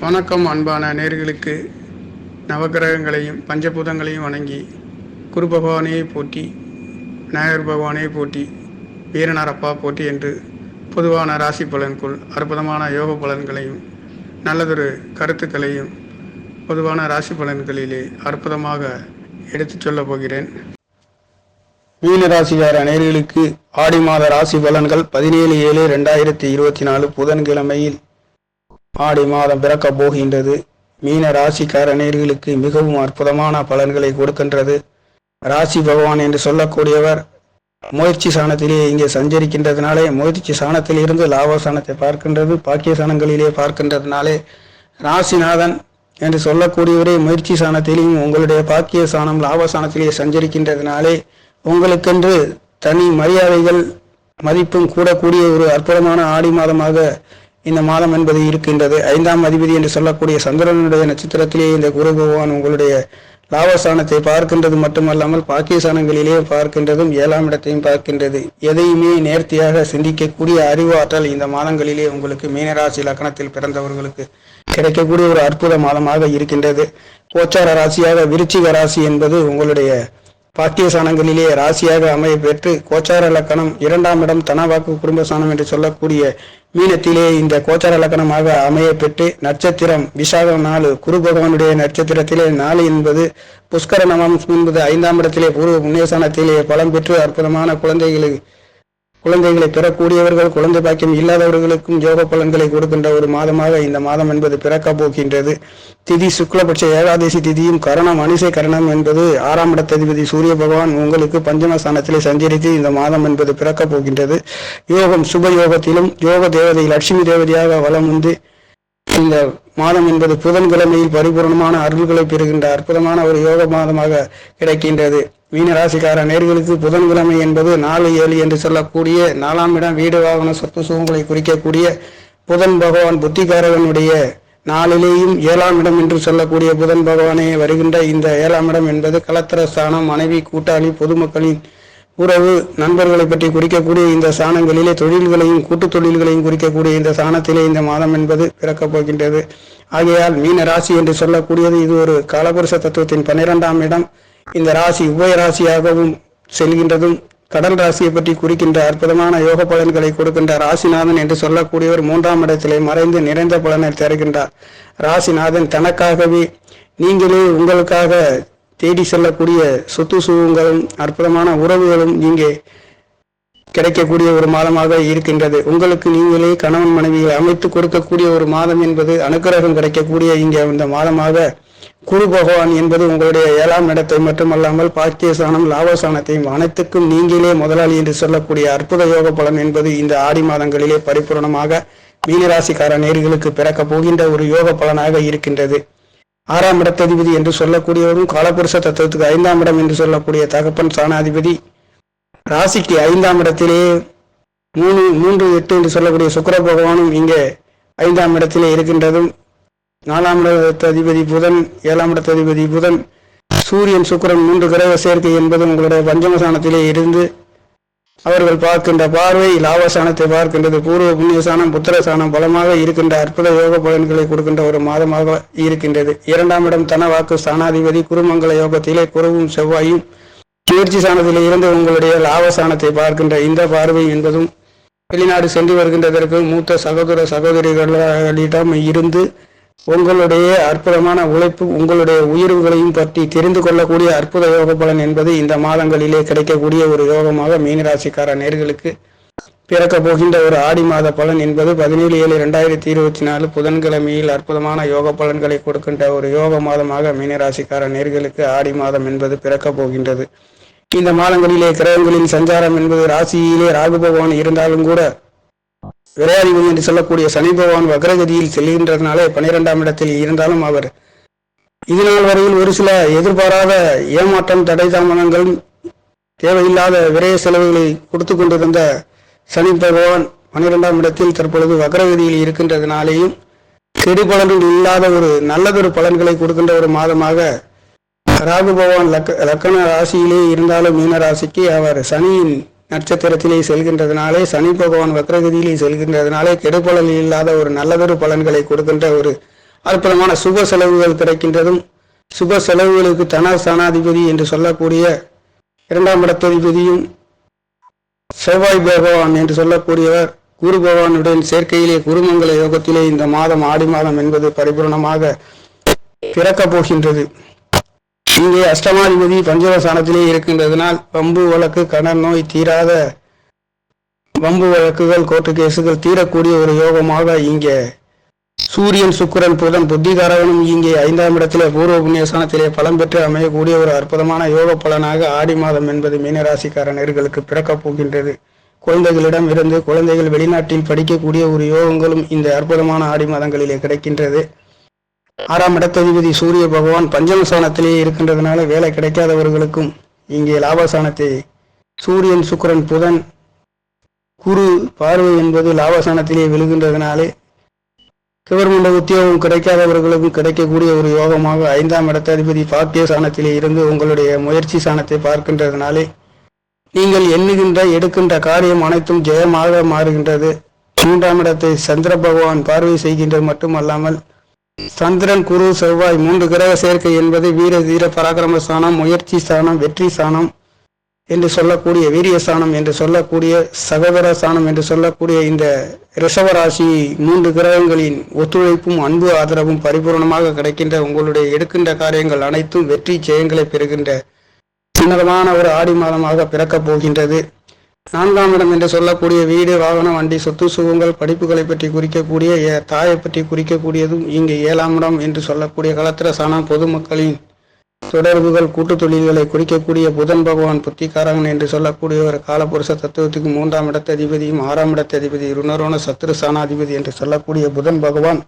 வணக்கம் அன்பான நேர்களுக்கு நவக்கிரகங்களையும் பஞ்சபூதங்களையும் வணங்கி குரு பகவானையே போட்டி விநாயகர் பகவானையே போட்டி வீரனாரப்பா போட்டி என்று பொதுவான ராசி பலனுக்குள் அற்புதமான யோக பலன்களையும் நல்லதொரு கருத்துக்களையும் பொதுவான ராசி பலன்களிலே அற்புதமாக எடுத்துச் சொல்லப் போகிறேன். மீனராசிகார நேர்களுக்கு ஆடி மாத ராசி பலன்கள் பதினேழு ஏழு ரெண்டாயிரத்தி இருபத்தி நாலு புதன்கிழமையில் ஆடி மாதம் பிறக்கப் போகின்றது. மீன ராசிக்கார நேர்களுக்கு மிகவும் அற்புதமான பலன்களை கொடுக்கின்றது. ராசி பகவான் என்று சொல்லக்கூடியவர் முயற்சி சாணத்திலே இங்கே சஞ்சரிக்கின்றதுனாலே முயற்சி சாணத்தில் இருந்து லாபசானத்தை பார்க்கின்றது பாக்கிய சாணங்களிலே பார்க்கின்றதுனாலே ராசிநாதன் என்று சொல்லக்கூடியவரே முயற்சி சாணத்திலேயும் உங்களுடைய பாக்கிய சாணம் லாபசானத்திலே சஞ்சரிக்கின்றதுனாலே உங்களுக்கென்று தனி மரியாதைகள் மதிப்பும் கூடக்கூடிய ஒரு அற்புதமான ஆடி மாதமாக இந்த மாதம் என்பது இருக்கின்றது. ஐந்தாம் அதிபதி என்று சொல்லக்கூடிய சந்திரனுடைய நட்சத்திரத்திலே இந்த குரு பகவான் உங்களுடைய லாபஸ்தானத்தை பார்க்கின்றது மட்டுமல்லாமல் பாக்கியஸ்தானங்களிலே பார்க்கின்றதும் ஏழாம் இடத்தையும் பார்க்கின்றது. எதையுமே நேர்த்தியாக சிந்திக்கக்கூடிய அறிவு ஆற்றல் இந்த மாதங்களிலே உங்களுக்கு மீனராசி லக்கணத்தில் பிறந்தவர்களுக்கு கிடைக்கக்கூடிய ஒரு அற்புத மாதமாக இருக்கின்றது. கோச்சார ராசியாக விருச்சிக ராசி என்பது உங்களுடைய பாக்கியசானங்களிலே ராசியாக அமைய பெற்று கோச்சார லக்கணம் இரண்டாம் இடம் தனவாக்கு குடும்பஸ்தானம் என்று சொல்லக்கூடிய மீனத்திலே இந்த கோச்சார லக்கணமாக அமைய பெற்று நட்சத்திரம் விசாகம் நாலு குரு பகவானுடைய நட்சத்திரத்திலே நாலு என்பது புஷ்கர நமம் என்பது ஐந்தாம் இடத்திலே பூர்வ புண்ணியஸ்தானத்திலே பலம் பெற்று அற்புதமான குழந்தைகளை குழந்தைகளை பெறக்கூடியவர்கள் குழந்தை பாக்கியம் இல்லாதவர்களுக்கும் யோக பலன்களை கொடுக்கின்ற ஒரு மாதமாக இந்த மாதம் என்பது பிறக்க போகின்றது. திதி சுக்லபட்ச ஏகாதசி திதியும் கரணம் அனிசை கரணம் என்பது ஆறாம் இடத்ததிபதி சூரிய பகவான் உங்களுக்கு பஞ்சமஸ்தானத்திலே சஞ்சரித்து இந்த மாதம் என்பது பிறக்க போகின்றது. யோகம் சுப யோகத்திலும் யோக தேவதை லட்சுமி தேவதையாக வலம் வந்து இந்த மாதம் என்பது புதன்கிழமையில் பரிபூர்ணமான அருள்களை பெறுகின்ற அற்புதமான ஒரு யோக மாதமாக கிடைக்கின்றது. மீனராசிக்கார நேர்களுக்கு புதன்கிழமை என்பது நாலு ஏழு என்று சொல்லக்கூடிய நாலாம் இடம் வீடு வாகன சொத்து சுகங்களை குறிக்கக்கூடிய புதன் பகவான் புத்திகாரகனுடைய நாளிலேயும் ஏழாம் இடம் என்று சொல்லக்கூடிய புதன் பகவானே வருகின்ற இந்த ஏழாம் இடம் என்பது கலத்திர ஸ்தானம் மனைவி கூட்டாளி பொதுமக்களின் உறவு நண்பர்களை பற்றி குறிக்கக்கூடிய இந்த சாணங்களிலே தொழில்களையும் கூட்டு தொழில்களையும் குறிக்கக்கூடிய இந்த சாணத்திலே இந்த மாதம் என்பது பிறக்கப் போகின்றது. ஆகையால் மீன ராசி என்று சொல்லக்கூடியது இது ஒரு காலபுருஷ தத்துவத்தின் பன்னிரெண்டாம் இடம். இந்த ராசி உபய ராசியாகவும் செல்கின்றதும் கடல் ராசியை பற்றி குறிக்கின்ற அற்புதமான யோக பலன்களை கொடுக்கின்ற ராசிநாதன் என்று சொல்லக்கூடியவர் மூன்றாம் இடத்திலே மறைந்து நிறைந்த பலனை தருகின்றார். ராசிநாதன் தனக்காகவே நீங்களே உங்களுக்காக தேடி செல்லக்கூடிய சொத்து சுகங்களும் அற்புதமான உறவுகளும் இங்கே கிடைக்கக்கூடிய ஒரு மாதமாக இருக்கின்றது. உங்களுக்கு நீங்களே கணவன் மனைவியை அமைத்து கொடுக்கக்கூடிய ஒரு மாதம் என்பது அனுக்கிரகம் கிடைக்கக்கூடிய இங்கே இந்த மாதமாக குரு பகவான் என்பது உங்களுடைய ஏழாம் இடத்தை மட்டுமல்லாமல் பாக்கியசானம் லாபசானத்தையும் அனைத்துக்கும் நீங்களே முதலாளி என்று சொல்லக்கூடிய அற்புத யோக பலன் என்பது இந்த ஆடி மாதங்களிலே பரிபூர்ணமாக மீனராசிக்கார நேர்களுக்கு பிறக்க போகின்ற ஒரு யோக பலனாக இருக்கின்றது. ஆறாம் இடத்ததிபதி என்று சொல்லக்கூடியவரும் காலபுருஷ தத்துவத்துக்கு ஐந்தாம் இடம் என்று சொல்லக்கூடிய தகப்பன் சாணாதிபதி ராசிக்கு ஐந்தாம் இடத்திலே மூணு மூன்று எட்டு என்று சொல்லக்கூடிய சுக்கர பகவானும் இங்கே ஐந்தாம் இடத்திலே இருக்கின்றதும் நாலாம் இடத்து அதிபதி புதன் ஏழாம் இடத்து அதிபதி புதன் சூரியன் சுக்கரன் மூன்று கிரக சேர்க்கை என்பது உங்களுடைய பஞ்சமசானத்திலே இருந்து அவர்கள் பார்க்கின்ற பார்வை லாபசானத்தை பார்க்கின்றது பூர்வ புண்ணியசானம் புத்திரசானம் பலமாக இருக்கின்ற அற்புத யோக பலன்களை கொடுக்கின்ற ஒரு மாதமாக இருக்கின்றது. இரண்டாம் இடம் தன வாக்கு ஸ்தானாதிபதி குருமங்கல யோகத்திலே குருவும் செவ்வாயும் முயற்சி சாணத்திலே இருந்து உங்களுடைய லாபசானத்தை பார்க்கின்ற இந்த பார்வை என்பதும் வெளிநாடு சென்று வருகின்றதற்கு மூத்த சகோதர சகோதரிகளிடம் இருந்து உங்களுடைய அற்புதமான உழைப்பு உங்களுடைய உயர்வுகளையும் பற்றி தெரிந்து கொள்ளக்கூடிய அற்புத யோக பலன் என்பது இந்த மாதங்களிலே கிடைக்கக்கூடிய ஒரு யோகமாக மீனராசிக்கார நேர்களுக்கு பிறக்க போகின்ற ஒரு ஆடி மாத பலன் என்பது பதினேழு ஏழு ரெண்டாயிரத்தி இருபத்தி நாலு புதன்கிழமையில் அற்புதமான யோக பலன்களை கொடுக்கின்ற ஒரு யோக மாதமாக மீனராசிக்கார நேர்களுக்கு ஆடி மாதம் என்பது பிறக்க போகின்றது. இந்த மாதங்களிலே கிரகங்களின் சஞ்சாரம் என்பது ராசியிலே ராகு பகவான் இருந்தாலும் கூட விரையாதிபதி என்று சொல்லக்கூடிய சனி பகவான் வக்ரகதியில் செல்கின்றதுனாலே பனிரெண்டாம் இடத்தில் இருந்தாலும் அவர். இதனால் வரையில் ஒரு சில எதிர்பாராத ஏமாற்றம் தடை தாமதங்கள் தேவையில்லாத விரய செலவுகளை கொடுத்து கொண்டிருந்த சனி பகவான் பனிரெண்டாம் இடத்தில் தற்பொழுது வக்ரகதியில் இருக்கின்றதுனாலேயும் கெடு பலன்கள் இல்லாத ஒரு நல்லதொரு பலன்களை கொடுக்கின்ற ஒரு மாதமாக ராகு பகவான் லக்க லக்கண ராசியிலே இருந்தாலும் மீன ராசிக்கு அவர் சனியின் நட்சத்திரத்திலே செல்கின்றதுனாலே சனி பகவான் வக்ரகதியிலே செல்கின்றதுனாலே கெடுபலன் இல்லாத ஒரு நல்லதொரு பலன்களை கொடுக்கின்ற ஒரு அற்புதமான சுப செலவுகள் கிடைக்கின்றதும் சுப செலவுகளுக்கு தன சனாதிபதி என்று சொல்லக்கூடிய இரண்டாம் இடத்ததிபதியும் செவ்வாய் பகவான் என்று சொல்லக்கூடியவர் குரு பகவானுடன் சேர்க்கையிலே குருமங்கல யோகத்திலே இந்த மாதம் ஆடி மாதம் என்பது பரிபூர்ணமாக பிறக்கப் போகின்றது. இங்கே அஷ்டமாதிபதி பஞ்சவசானத்திலே இருக்கின்றதனால் வம்பு வழக்கு கடன் நோய் தீராத வம்பு வழக்குகள் கோர்ட்டு கேசுகள் தீரக்கூடிய ஒரு யோகமாக இங்கே சூரியன் சுக்கிரன் புதன் புத்திகாரகனும் இங்கே ஐந்தாம் இடத்திலே பூர்வ புண்ணியஸ்தானத்திலே பலம் பெற்று அமையக்கூடிய ஒரு அற்புதமான யோக பலனாக ஆடி மாதம் என்பது மீனராசிக்காரர்களுக்கு பிறக்கப் போகின்றது. குழந்தைகளிடம் இருந்து குழந்தைகள் வெளிநாட்டில் படிக்கக்கூடிய ஒரு யோகங்களும் இந்த அற்புதமான ஆடி மாதங்களிலே கிடைக்கின்றது. ஆறாம் இடத்ததிபதி சூரிய பகவான் பஞ்சமஸ்தானத்திலேயே இருக்கின்றதுனால வேலை கிடைக்காதவர்களுக்கும் இங்கே லாபசானத்தை சூரியன் சுக்கிரன் புதன் குரு பார்வை என்பது லாபசானத்திலேயே விழுகின்றதுனாலே கவர்மெண்ட் உத்தியோகம் கிடைக்காதவர்களுக்கும் கிடைக்கக்கூடிய ஒரு யோகமாக ஐந்தாம் இடத்த அதிபதி பாக்கிய சாணத்திலே இருந்து உங்களுடைய முயற்சி சாணத்தை பார்க்கின்றதுனாலே நீங்கள் எண்ணுகின்ற எடுக்கின்ற காரியம் அனைத்தும் ஜெயமாக மாறுகின்றது. மூன்றாம் இடத்தை சந்திர பகவான் பார்வை செய்கின்றது மட்டுமல்லாமல் சந்திரன் குரு செவ்வாய் மூன்று கிரக சேர்க்கை என்பது வீர தீர பராக்கிரம ஸ்தானம் முயற்சி ஸ்தானம் வெற்றி ஸ்தானம் என்று சொல்லக்கூடிய வீரிய ஸ்தானம் என்று சொல்லக்கூடிய சகோதர ஸ்தானம் என்று சொல்லக்கூடிய இந்த ரிஷவராசி மூன்று கிரகங்களின் ஒத்துழைப்பும் அன்பு ஆதரவும் பரிபூர்ணமாக கிடைக்கின்ற உங்களுடைய எடுக்கின்ற காரியங்கள் அனைத்தும் வெற்றி ஜெயங்களை பெறுகின்ற உன்னதமான ஒரு ஆடி மாதமாக பிறக்கப் போகின்றது. நான்காம் இடம் என்று சொல்லக்கூடிய வீடு வாகனம் வண்டி சொத்து சுகங்கள் படிப்புகளை பற்றி குறிக்கக்கூடிய தாயை பற்றி குறிக்கக்கூடியதும் இங்கு ஏழாம் இடம் என்று சொல்லக்கூடிய களத்திர சாணம் பொதுமக்களின் தொடர்புகள் கூட்டு தொழில்களை குறிக்கக்கூடிய புதன் பகவான் புத்திகாரகன் என்று சொல்லக்கூடிய ஒரு காலபுருஷ தத்துவத்துக்கு மூன்றாம் இடத்த அதிபதியும் ஆறாம் இடத்த அதிபதி ருணரோண சத்துரு சாணாதிபதி என்று சொல்லக்கூடிய புதன் பகவான்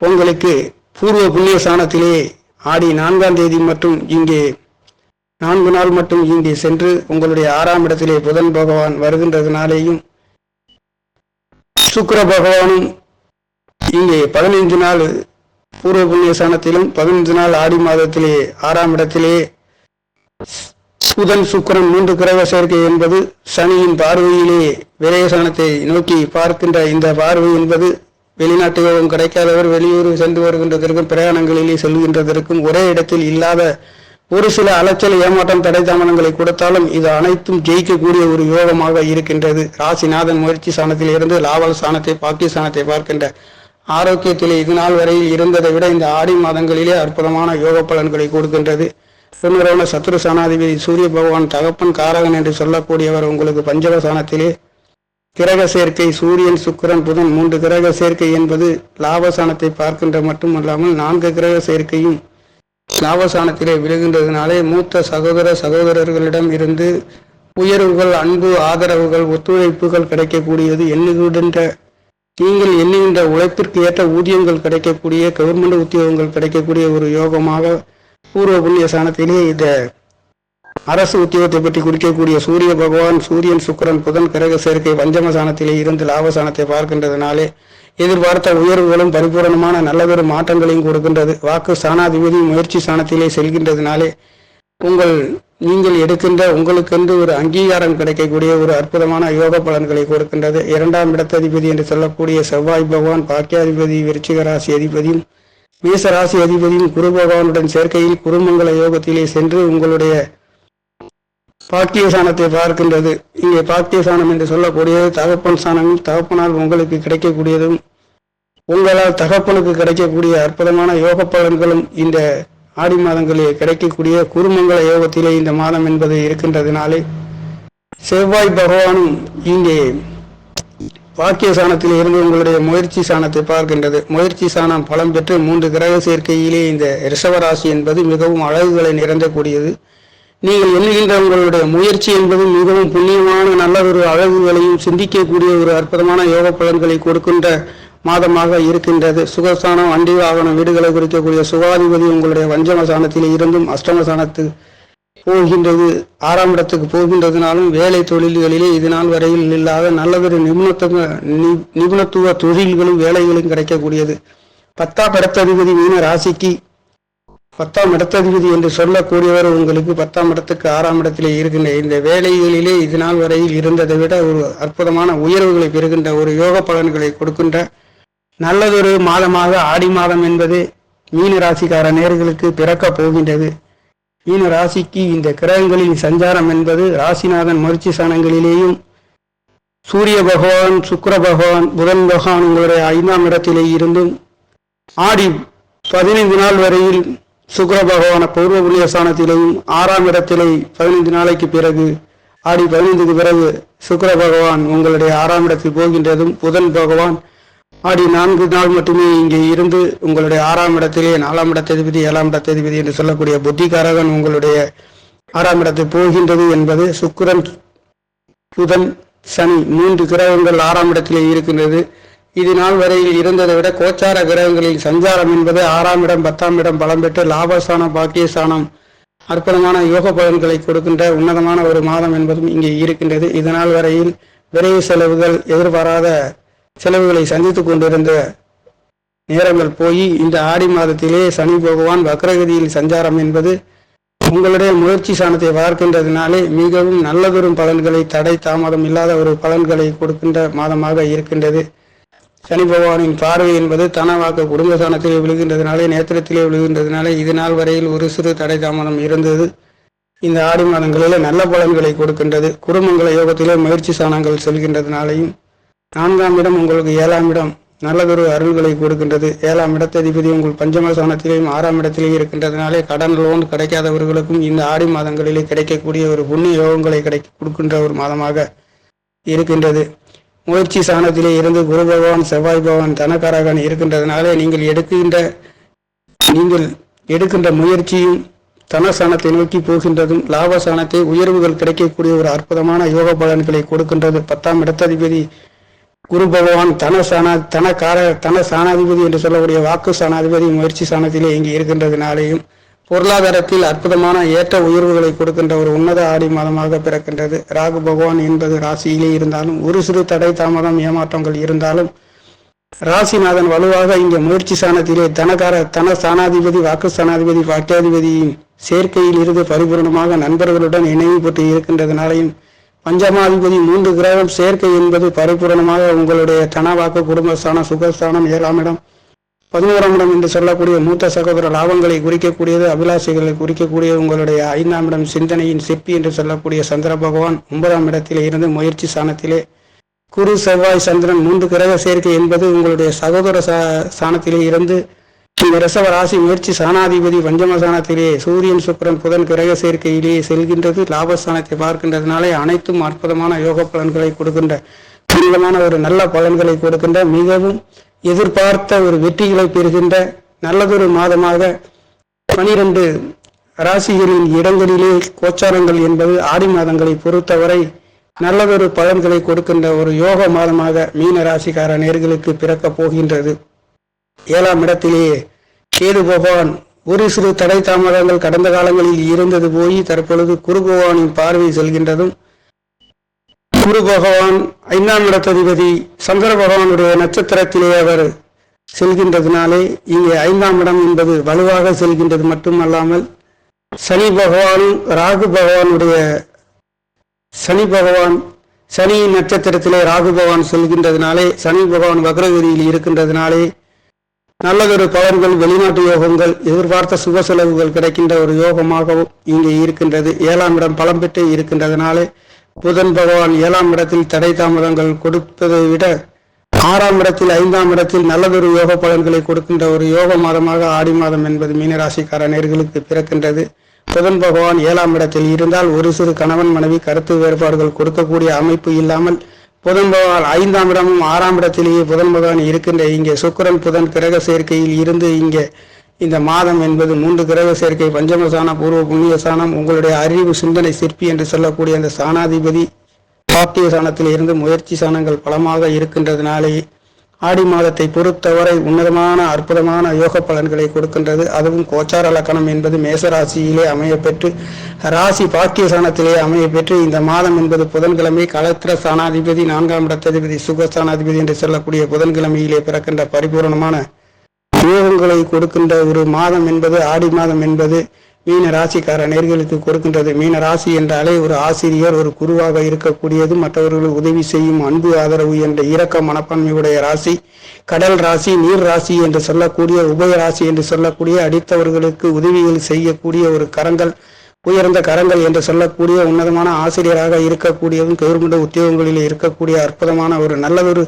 பொங்கலுக்கு பூர்வ புண்ணிய சாணத்திலே ஆடி நான்காம் தேதி மற்றும் இங்கே நான்கு நாள் மட்டும் இங்கே சென்று உங்களுடைய ஆறாம் இடத்திலே புதன் பகவான் வருகின்றதுனாலேயும் சுக்கர பகவானும் இங்கே பதினைந்து நாள் பூர்வ புண்ணிய ஸ்தானத்திலும் நாள் ஆடி மாதத்திலே ஆறாம் இடத்திலே புதன் சுக்கிரன் மூன்று கிரக சேர்க்கை என்பது சனியின் பார்வையிலே விரயசானத்தை நோக்கி பார்க்கின்ற இந்த பார்வை என்பது வெளிநாட்டு யோகம் கிடைக்காதவர் வெளியூர் சென்று வருகின்றதற்கும் பிரயாணங்களிலே செல்கின்றதற்கும் ஒரே இடத்தில் இல்லாத ஒரு சில அலைச்சல் ஏமாற்றம் தடை தாமதங்களை கொடுத்தாலும் இது அனைத்தும் ஜெயிக்கக்கூடிய ஒரு யோகமாக இருக்கின்றது. ராசிநாதன் முயற்சி சாணத்தில் இருந்து லாவல் சாணத்தை பாக்கிய சாணத்தை பார்க்கின்ற ஆரோக்கியத்திலே இது நாள் வரையில் இருந்ததை விட இந்த ஆடி மாதங்களிலே அற்புதமான யோக பலன்களை கொடுக்கின்றது. பின்னரோன சத்ரு சாணாதிபதி சூரிய பகவான் தகப்பன் காரகன் என்று சொல்லக்கூடியவர் உங்களுக்கு பஞ்சவ சாணத்திலே. கிரக சேர்க்கை சூரியன் சுக்கிரன் புதன் மூன்று கிரக சேர்க்கை என்பது லாபசானத்தை பார்க்கின்ற மட்டுமல்லாமல் நான்கு கிரக சேர்க்கையும் லாபசானத்திலே விழுகின்றதுனாலே மூத்த சகோதர சகோதரர்களிடம் இருந்து உயர்வுகள் அன்பு ஆதரவுகள் ஒத்துழைப்புகள் கிடைக்கக்கூடியது எண்ணுகின்ற நீங்கள் எண்ணுகின்ற உழைப்பிற்கு ஏற்ற ஊதியங்கள் கிடைக்கக்கூடிய கவர்மெண்ட் உத்தியோகங்கள் கிடைக்கக்கூடிய ஒரு யோகமாக பூர்வ புண்ணிய சாணத்திலே இந்த அரசு உத்தியோகத்தை பற்றி குறிக்கக்கூடிய சூரிய பகவான் சூரியன் சுக்கிரன் புதன் கிரக சேர்க்கை பஞ்சமசானத்திலே இருந்து லாபசானத்தை பார்க்கின்றதுனாலே எதிர்பார்த்த உயர்வுகளும் பரிபூரணமான நல்லதொரு மாற்றங்களையும் கொடுக்கின்றது. வாக்கு சாணாதிபதி முயற்சி சாணத்திலே செல்கின்றதுனாலே உங்கள் நீங்கள் எடுக்கின்ற உங்களுக்கென்று ஒரு அங்கீகாரம் கிடைக்கக்கூடிய ஒரு அற்புதமான யோக பலன்களை கொடுக்கின்றது. இரண்டாம் இடத்ததிபதி என்று சொல்லக்கூடிய செவ்வாய் பகவான் பாக்கியாதிபதி விருச்சிக ராசி அதிபதியும் மேசராசி அதிபதியும் குரு பகவானுடன் சேர்க்கையில் குருமங்கல யோகத்திலே சென்று உங்களுடைய பாக்கிய சாணத்தை பார்க்கின்றது. இங்கே பாக்கிய சாணம் என்று சொல்லக்கூடியது தகப்பன் சாணமும் தகப்பனால் உங்களுக்கு கிடைக்கக்கூடியதும் உங்களால் தகப்பனுக்கு கிடைக்கக்கூடிய அற்புதமான யோக பலன்களும் இந்த ஆடி மாதங்களில் கிடைக்கக்கூடிய குருமங்கல யோகத்திலே இந்த மாதம் என்பது இருக்கின்றதுனாலே செவ்வாய் பகவானும் இங்கே பாக்கிய சாணத்தில் இருந்து உங்களுடைய முயற்சி சாணத்தை பார்க்கின்றது. முயற்சி சாணம் பலம் பெற்று மூன்று கிரக சேர்க்கையிலே இந்த ரிஷவராசி என்பது மிகவும் அழகுகளை நிறைந்தக்கூடியது நீங்கள் எண்ணுகின்ற உங்களுடைய முயற்சி என்பது மிகவும் புண்ணியமான நல்லதொரு அழகுகளையும் சிந்திக்கக்கூடிய ஒரு அற்புதமான யோக பலன்களை கொடுக்கின்ற மாதமாக இருக்கின்றது. சுகஸ்தானம் வண்டி வாகனம் வீடுகளை குறிக்கக்கூடிய சுகாதிபதி உங்களுடைய வஞ்சம சாணத்திலே இருந்தும் அஷ்டம சாணத்து போகின்றது. ஆறாம் இடத்துக்கு போகின்றதுனாலும் வேலை தொழில்களிலே இது நாள் வரையில் இல்லாத நல்லதொரு நிபுணத்துவ நி- நிபுணத்துவ தொழில்களும் வேலைகளும் கிடைக்கக்கூடியது. பத்தாம் இடத்ததிபதி மீன ராசிக்கு பத்தாம் இடத்ததிபதி என்று சொல்லக்கூடியவர் உங்களுக்கு பத்தாம் இடத்துக்கு ஆறாம் இடத்திலே இருக்கின்ற இந்த வேலைகளிலே இது நாள் வரையில் இருந்ததை விட ஒரு அற்புதமான உயர்வுகளை பெறுகின்ற ஒரு யோக பலன்களை கொடுக்கின்ற நல்லதொரு மாதமாக ஆடி மாதம் என்பது மீன ராசிக்கார நேர்களுக்கு பிறக்கப் போகின்றது. மீன ராசிக்கு இந்த கிரகங்களின் சஞ்சாரம் என்பது ராசிநாதன் மருச்சி சாணங்களிலேயும் சூரிய பகவான் சுக்கிர பகவான் புதன் பகவான் உங்களுடைய ஐந்தாம் இடத்திலே இருந்தும் ஆடி பதினைந்து நாள் வரையில் சுக்கர பகவான பூர்வ புண்ணிய ஸ்தானத்திலேயும் ஆறாம் இடத்திலே பதினைந்து நாளைக்கு பிறகு ஆடி பதினைந்துக்கு பிறகு சுக்கர பகவான் உங்களுடைய ஆறாம் இடத்தில் போகின்றதும் புதன் பகவான் ஆடி நான்கு நாள் மட்டுமே இங்கே இருந்து உங்களுடைய ஆறாம் இடத்திலே நாலாம் இடத்ததிபதி ஏழாம் இடத்ததிபதி என்று சொல்லக்கூடிய புத்திகாரகன் உங்களுடைய ஆறாம் இடத்தில் போகின்றது என்பது சுக்கரன் புதன் சனி மூன்று கிரகங்கள் ஆறாம் இடத்திலே இருக்கின்றது. இது நாள் வரையில் இருந்ததை விட கோச்சார கிரகங்களில் சஞ்சாரம் என்பது ஆறாம் இடம் பத்தாம் இடம் பலம் பெற்று லாபஸ்தானம் பாக்கியஸ்தானம் அற்புதமான யோக பலன்களை கொடுக்கின்ற உன்னதமான ஒரு மாதம் என்பதும் இங்கே இருக்கின்றது. இதனால் வரையில் விரைவு செலவுகள் எதிர்பாராத செலவுகளை சந்தித்து கொண்டிருந்த நேரங்கள் போய் இந்த ஆடி மாதத்திலே சனி பகவான் வக்ரகதியில் சஞ்சாரம் என்பது உங்களுடைய முயற்சி சாணத்தை வளர்க்கின்றதுனாலே மிகவும் நல்லதொரு பலன்களை தடை தாமதம் இல்லாத ஒரு பலன்களை கொடுக்கின்ற மாதமாக இருக்கின்றது. சனி பகவானின் பார்வை என்பது தனவாக்கு குடும்ப சாணத்திலே விழுகின்றதுனாலே நேத்திரத்திலே விழுகின்றதுனாலே இது நாள் வரையில் ஒரு சிறு தடை தாமதம் இருந்தது. இந்த ஆடி மாதங்களில் நல்ல பலன்களை கொடுக்கின்றது. குடும்பங்கள யோகத்திலே முயற்சி சாணங்கள் செல்கின்றதுனாலையும் நான்காம் இடம் உங்களுக்கு ஏழாம் இடம் நல்லதொரு அருள்களை கொடுக்கின்றது. ஏழாம் இடத்ததிபதி உங்கள் பஞ்சம சாணத்திலேயும் ஆறாம் இடத்திலேயும் இருக்கின்றதுனாலே கடன் லோன் கிடைக்காதவர்களுக்கும் இந்த ஆடி மாதங்களிலே கிடைக்கக்கூடிய ஒரு புண்ணிய யோகங்களை கிடை கொடுக்கின்ற ஒரு மாதமாக இருக்கின்றது. முயற்சி சாணத்திலே இருந்து குரு பகவான் செவ்வாய் பகவான் தனக்காரகன் இருக்கின்றதுனாலே நீங்கள் எடுக்கின்ற நீங்கள் எடுக்கின்ற முயற்சியும் தனசானத்தை நோக்கி போகின்றதும் லாபசானத்தை உயர்வுகள் கிடைக்கக்கூடிய ஒரு அற்புதமான யோக பலன்களை கொடுக்கின்றது. பத்தாம் இடத்ததிபதி குரு பகவான் தன சாணா தன தன சாணாதிபதி என்று சொல்லக்கூடிய வாக்கு சாணாதிபதி முயற்சி சாணத்திலே இங்கே இருக்கின்றதுனாலேயும் பொருளாதாரத்தில் அற்புதமான ஏற்ற உயர்வுகளை கொடுக்கின்ற ஒரு உன்னத ஆடி மாதமாக பிறக்கின்றது. ராகு பகவான் என்பது ராசியிலே இருந்தாலும் ஒரு சிறு தடை தாமதம் ஏமாற்றங்கள் இருந்தாலும் ராசிநாதன் வலுவாக இங்கே முயற்சி சாணத்திலே தனகார தன சாணாதிபதி வாக்கு சாணாதிபதி பாக்கியாதிபதியின் சேர்க்கையில் இருந்து பரிபூர்ணமாக நண்பர்களுடன் இணைவு பெற்று இருக்கின்றதுனாலையும் பஞ்சமாதிபதி மூன்று கிரகம் சேர்க்கை என்பது பரிபூரணமாக உங்களுடைய தனவாக்கு குடும்பஸ்தானம் சுகஸ்தானம் ஏழாம் இடம் பதினோராம் இடம் என்று சொல்லக்கூடிய மூத்த சகோதர லாபங்களை குறிக்கக்கூடியது அபிலாசைகளை குறிக்கக்கூடிய உங்களுடைய ஐந்தாம் இடம் சிந்தனையின் சிற்பி என்று சொல்லக்கூடிய சந்திர பகவான். ஒன்பதாம் இடத்திலே இருந்து முயற்சி சாணத்திலே. குரு செவ்வாய் சந்திரன் மூன்று கிரக சேர்க்கை என்பது உங்களுடைய சகோதர சா- இருந்து இந்த ரிஷப ராசி முயற்சி சாணாதிபதி பஞ்சம சாணத்திலே சூரியன் சுக்கரன் புதன் கிரக சேர்க்கையிலேயே செல்கின்றது. லாபஸ்தானத்தை பார்க்கின்றதுனாலே அனைத்தும் அற்புதமான யோக பலன்களை கொடுக்கின்ற புனிதமான ஒரு நல்ல பலன்களை கொடுக்கின்ற மிகவும் எதிர்பார்த்த ஒரு வெற்றிகளை பெறுகின்ற நல்லதொரு மாதமாக பனிரெண்டு ராசிகளின் இடங்களிலே கோச்சாரங்கள் என்பது ஆடி மாதங்களை பொறுத்தவரை நல்லதொரு பலன்களை கொடுக்கின்ற ஒரு யோக மாதமாக மீன ராசிக்கார நேர்களுக்கு பிறக்கப் போகின்றது. ஏழாம் இடத்திலேயே கேது பகவான் ஒரு சிறு தடை தாமதங்கள் கடந்த காலங்களில் இருந்தது போய் தற்பொழுது குரு பகவானின் பார்வை செல்கின்றதும் குரு பகவான் ஐந்தாம் இடத்ததிபதி சந்திர பகவானுடைய நட்சத்திரத்திலே அவர் செல்கின்றதுனாலே இங்கே ஐந்தாம் இடம் என்பது வலுவாக செல்கின்றது மட்டுமல்லாமல் சனி பகவான் ராகு பகவானுடைய சனி பகவான் சனி நட்சத்திரத்திலே ராகு பகவான் செல்கின்றதுனாலே சனி பகவான் வக்ரகிரியில் இருக்கின்றதுனாலே நல்லதொரு பலன்கள் வெளிநாட்டு யோகங்கள் எதிர்பார்த்த சுப செலவுகள் கிடைக்கின்ற ஒரு யோகமாகவும் இங்கே இருக்கின்றது. ஏழாம் இடம் பலம் பெற்று இருக்கின்றதுனாலே புதன் பகவான் ஏழாம் இடத்தில் தடை தாமதங்கள் கொடுப்பதை விட ஆறாம் இடத்தில் ஐந்தாம் இடத்தில் நல்லதொரு யோக பலன்களை கொடுக்கின்ற ஒரு யோக மாதமாக ஆடி மாதம் என்பது மீனராசிக்கார நேர்களுக்கு பிறக்கின்றது. புதன் பகவான் ஏழாம் இடத்தில் இருந்தால் ஒரு சிறு கணவன் மனைவி கருத்து வேறுபாடுகள் கொடுக்கக்கூடிய அமைப்பு இல்லாமல் புதன் பகவான் ஐந்தாம் இடமும் ஆறாம் இடத்திலேயே புதன் பகவான் இருக்கின்ற இங்கே சுக்கிரன் புதன் கிரக சேர்க்கையில் இருந்து இங்கே இந்த மாதம் என்பது மூன்று கிரக சேர்க்கை பஞ்சமசானம் பூர்வ புண்ணிய சாணம் உங்களுடைய அறிவு சிந்தனை சிற்பி என்று சொல்லக்கூடிய அந்த சாணாதிபதி பாக்கிய சாணத்தில் இருந்து முயற்சி சாணங்கள் பலமாக இருக்கின்றதுனாலே ஆடி மாதத்தை பொறுத்தவரை உன்னதமான அற்புதமான யோக பலன்களை கொடுக்கின்றது. அதுவும் கோச்சார லக்கணம் என்பது மேசராசியிலே அமையப்பெற்று ராசி பாக்கிய சாணத்திலே அமையப்பெற்று இந்த மாதம் என்பது புதன்கிழமை களத்திர சாணாதிபதி நான்காம் இடத்ததிபதி சுகஸ்தானாதிபதி என்று சொல்லக்கூடிய புதன்கிழமையிலே பிறக்கின்ற பரிபூரணமான யோகங்களை கொடுக்கின்ற ஒரு மாதம் என்பது ஆடி மாதம் என்பது மீன ராசிக்கார நேர்களுக்கு கொடுக்கின்றது. மீன ராசி என்றாலே ஒரு ஆசிரியர் ஒரு குருவாக இருக்கக்கூடியது மற்றவர்களுக்கு உதவி செய்யும் அன்பு ஆதரவு என்ற இரக்க மனப்பான்மையுடைய ராசி. கடல் ராசி நீர் ராசி என்று சொல்லக்கூடிய உபய ராசி என்று சொல்லக்கூடிய அடித்தவர்களுக்கு உதவிகள் செய்யக்கூடிய ஒரு கரங்கள் உயர்ந்த கரங்கள் என்று சொல்லக்கூடிய உன்னதமான ஆசிரியராக இருக்கக்கூடியதும் கவர்மெண்ட் உத்தியோகங்களில் இருக்கக்கூடிய அற்புதமான ஒரு நல்லதொரு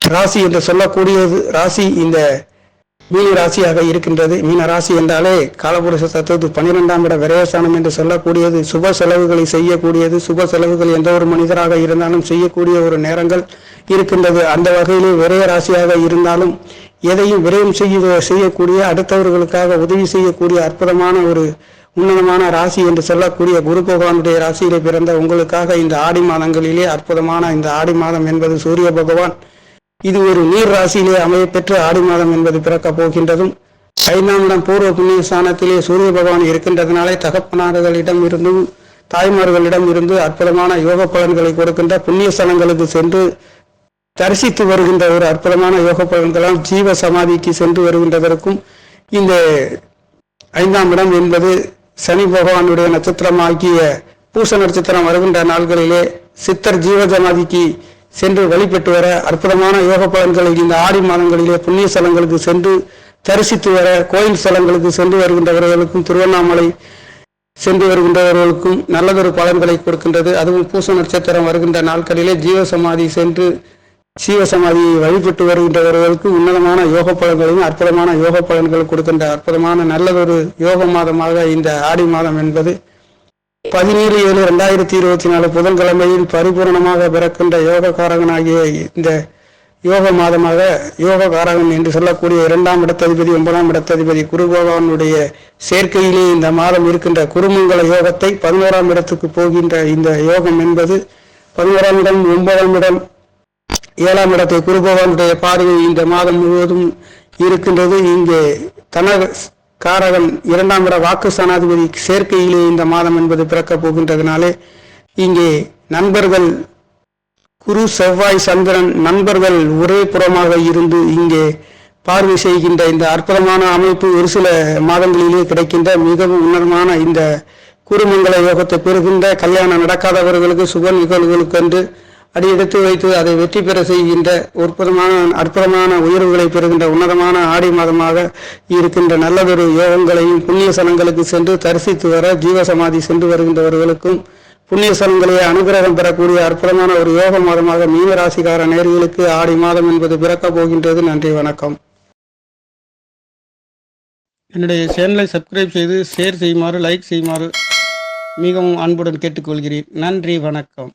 ராசி என்று சொல்லக்கூடியது. ராசி இந்த மீன ராசியாக இருக்கின்றது. மீன ராசி என்றாலே காலபுருஷ தத்துவத்து பன்னிரெண்டாம் இட விரயஸ்தானம் என்று சொல்லக்கூடியது. சுப செலவுகளை செய்யக்கூடியது. சுப செலவுகள் எந்த ஒரு மனிதராக இருந்தாலும் செய்யக்கூடிய ஒரு நேரங்கள் இருக்கின்றது. அந்த வகையிலே விரய ராசியாக இருந்தாலும் எதையும் விரயம் செய்ய செய்யக்கூடிய அடுத்தவர்களுக்காக உதவி செய்யக்கூடிய அற்புதமான ஒரு உன்னதமான ராசி என்று சொல்லக்கூடிய குரு பகவானுடைய ராசியிலே பிறந்த உங்களுக்காக இந்த ஆடி மாதங்களிலே அற்புதமான இந்த ஆடி மாதம் என்பது சூரிய பகவான் இது ஒரு நீர் ராசியிலே அமையப்பெற்ற ஆடி மாதம் என்பது பிறக்கப் போகின்றதும் ஐந்தாம் இடம் பூர்வ புண்ணிய ஸ்தானத்திலே சூரிய பகவான் இருக்கின்றதுனாலே தகப்பனார்களிடம் இருந்தும் தாய்மார்களிடம் இருந்து அற்புதமான யோக பலன்களை கொடுக்கின்ற புண்ணிய ஸ்தலங்களுக்கு சென்று தரிசித்து வருகின்ற ஒரு அற்புதமான யோக பலன்களால் ஜீவ சமாதிக்கு சென்று வருகின்றதற்கும் இந்த ஐந்தாம் இடம் என்பது சனி பகவானுடைய நட்சத்திரமாகிய பூச நட்சத்திரம் வருகின்ற நாள்களிலே சித்தர் ஜீவ சமாதிக்கு சென்று வழிபட்டு வர அற்புதமான யோக பலன்களை இந்த ஆடி மாதங்களிலே புண்ணிய ஸ்தலங்களுக்கு சென்று தரிசித்து வர கோயில் ஸ்தலங்களுக்கு சென்று வருகின்றவர்களுக்கும் திருவண்ணாமலை சென்று வருகின்றவர்களுக்கும் நல்லதொரு பலன்களை கொடுக்கின்றது. அதுவும் பூச நட்சத்திரம் வருகின்ற நாட்களிலே ஜீவசமாதி சென்று சீவசமாதியை வழிபட்டு வருகின்றவர்களுக்கு உன்னதமான யோக பலன்களையும் அற்புதமான யோக பலன்கள் கொடுக்கின்ற அற்புதமான நல்லதொரு யோக மாதமாக இந்த ஆடி மாதம் என்பது பதினேழு ஏழு ரெண்டாயிரத்தி இருபத்தி நாலு புதன்கிழமையில் பரிபூரணமாக பிறக்கின்ற யோக காரகனாகிய இந்த யோக மாதமாக யோக காரகம் என்று சொல்லக்கூடிய இரண்டாம் இடத்ததிபதி ஒன்பதாம் இடத்ததிபதி குரு பகவானுடைய சேர்க்கையிலே இந்த மாதம் இருக்கின்ற குருமங்கல யோகத்தை பதினோராம் இடத்துக்கு போகின்ற இந்த யோகம் என்பது பதினோராம் இடம் ஒன்பதாம் இடம் ஏழாம் இடத்தை குரு பகவானுடைய பார்வை இந்த மாதம் முழுவதும் இருக்கின்றது. இங்கே தன காரகன் இரண்டாம் இட வாக்கு சனாதிபதி சேர்க்கையிலே இந்த மாதம் என்பது பிறக்கப் போகின்றதுனாலே இங்கே நண்பர்கள் குரு செவ்வாய் சந்திரன் நண்பர்கள் ஒரே புறமாக இருந்து இங்கே பார்வை செய்கின்ற இந்த அற்புதமான அமைப்பு ஒரு சில மாதங்களிலே கிடைக்கின்ற மிகவும் உன்னதமான இந்த குருமங்கல யோகத்தை பெறுகின்ற கல்யாணம் நடக்காதவர்களுக்கு சுப அடி எடுத்து வைத்து அதை வெற்றி பெற செய்கின்ற அற்புதமான அற்புதமான உயர்வுகளை பெறுகின்ற உன்னதமான ஆடி மாதமாக இருக்கின்ற நல்லதொரு யோகங்களையும் புண்ணிய சலங்களுக்கு சென்று தரிசித்து வர ஜீவசமாதி சென்று வருகின்றவர்களுக்கும் புண்ணிய சலங்களை அனுகிரகம் பெறக்கூடிய அற்புதமான ஒரு யோக மாதமாக மீனராசிக்கார நேர்களுக்கு ஆடி மாதம் என்பது பிறக்கப் போகின்றது. நன்றி வணக்கம். என்னுடைய சேனலை சப்ஸ்கிரைப் செய்து ஷேர் செய்யுமாறு லைக் செய்யுமாறு மிகவும் அன்புடன் கேட்டுக்கொள்கிறேன். நன்றி வணக்கம்.